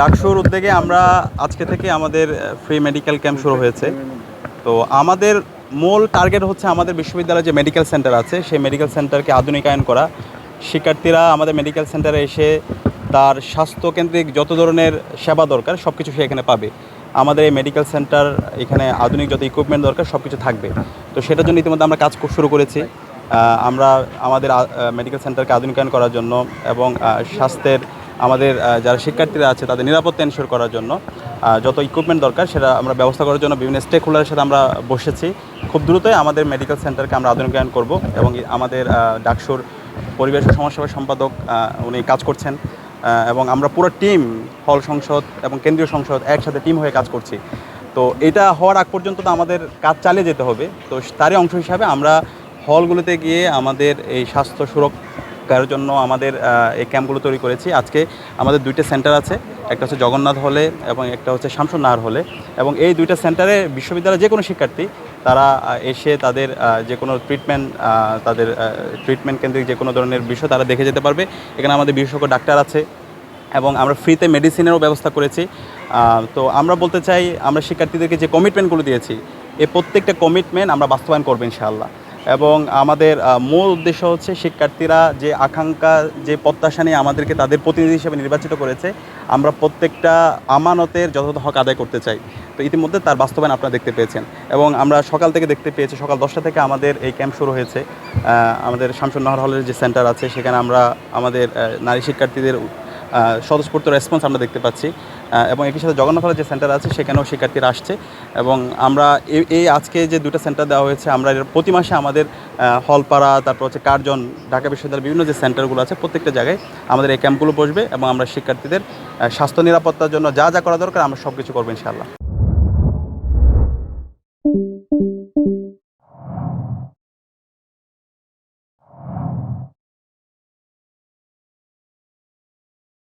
ডাকসুর উদ্যোগে আমরা আজকে থেকে আমাদের ফ্রি মেডিকেল ক্যাম্প শুরু হয়েছে। তো আমাদের মূল টার্গেট হচ্ছে আমাদের বিশ্ববিদ্যালয়ে যে মেডিকেল সেন্টার আছে, সেই মেডিকেল সেন্টারকে আধুনিকায়ন করা। শিক্ষার্থীরা আমাদের মেডিকেল সেন্টারে এসে তার স্বাস্থ্যকেন্দ্রিক যত ধরনের সেবা দরকার সব কিছু সে এখানে পাবে। আমাদের এই মেডিকেল সেন্টার এখানে আধুনিক যত ইকুইপমেন্ট দরকার সব কিছু থাকবে। তো সেটার জন্য ইতিমধ্যে আমরা কাজ শুরু করেছি। আমরা আমাদের মেডিকেল সেন্টারকে আধুনিকায়ন করার জন্য এবং স্বাস্থ্যের আমাদের যারা শিক্ষার্থীরা আছে, তাদের নিরাপত্তা এনশোর করার জন্য যত ইকুইপমেন্ট দরকার, সেটা আমরা ব্যবস্থা করার জন্য বিভিন্ন স্টেক হোল্ডারের সাথে আমরা বসেছি। খুব দ্রুতই আমাদের মেডিকেল সেন্টারকে আমরা আধুনিকায়ন করব এবং আমাদের ডাকসুর পরিবেশ ও সমাজসেবা সম্পাদক উনি কাজ করছেন এবং আমরা পুরো টিম হল সংসদ এবং কেন্দ্রীয় সংসদ একসাথে টিম হয়ে কাজ করছি। তো এটা হওয়ার আগ পর্যন্ত তো আমাদের কাজ চালিয়ে যেতে হবে। তো তারই অংশ হিসাবে আমরা হলগুলোতে গিয়ে আমাদের এই স্বাস্থ্য সুরক্ষার জন্য আমাদের এই ক্যাম্পগুলো তৈরি করেছি। আজকে আমাদের দুইটা সেন্টার আছে, একটা হচ্ছে জগন্নাথ হলে এবং একটা হচ্ছে শামসুন নাহার হলে। এবং এই দুইটা সেন্টারে বিশ্ববিদ্যালয়ের যে কোনো শিক্ষার্থী, তারা এসে তাদের যে কোনো ট্রিটমেন্ট তাদের ট্রিটমেন্ট কেন্দ্রিক যে কোনো ধরনের বিষয় তারা দেখে যেতে পারবে। এখানে আমাদের বিশেষজ্ঞ ডাক্তার আছে এবং আমরা ফ্রিতে মেডিসিনেরও ব্যবস্থা করেছি। তো আমরা বলতে চাই, আমরা শিক্ষার্থীদেরকে যে কমিটমেন্টগুলো দিয়েছি এই প্রত্যেকটা কমিটমেন্ট আমরা বাস্তবায়ন করব ইনশাআল্লাহ। এবং আমাদের মূল উদ্দেশ্য হচ্ছে শিক্ষার্থীরা যে আকাঙ্ক্ষা, যে প্রত্যাশা নিয়ে আমাদেরকে তাদের প্রতিনিধি হিসেবে নির্বাচিত করেছে, আমরা প্রত্যেকটা আমানতের যথাযথ হক আদায় করতে চাই। তো ইতিমধ্যে তার বাস্তবায়ন আপনারা দেখতে পেয়েছেন এবং আমরা সকাল থেকে দেখতে পেয়েছি, সকাল দশটা থেকে আমাদের এই ক্যাম্প শুরু হয়েছে। আমাদের শামসুন্নাহর হলের যে সেন্টার আছে, সেখানে আমরা আমাদের নারী শিক্ষার্থীদের স্বতঃস্ফূর্ত রেসপন্স আমরা দেখতে পাচ্ছি। এবং একই সাথে জগন্নাথলা যে সেন্টার আছে, সেখানেও শিক্ষার্থীরা আসছে। এবং আমরা এই আজকে যে দুটো সেন্টার দেওয়া হয়েছে, আমরা প্রতি মাসে আমাদের হলপাড়া, তারপর হচ্ছে কার্জন, ঢাকা বিশ্ববিদ্যালয়ের বিভিন্ন যে সেন্টারগুলো আছে, প্রত্যেকটা জায়গায় আমাদের এই ক্যাম্পগুলো বসবে এবং আমরা শিক্ষার্থীদের স্বাস্থ্য নিরাপত্তার জন্য যা যা করা দরকার আমরা সব কিছু করব ইনশাআল্লাহ।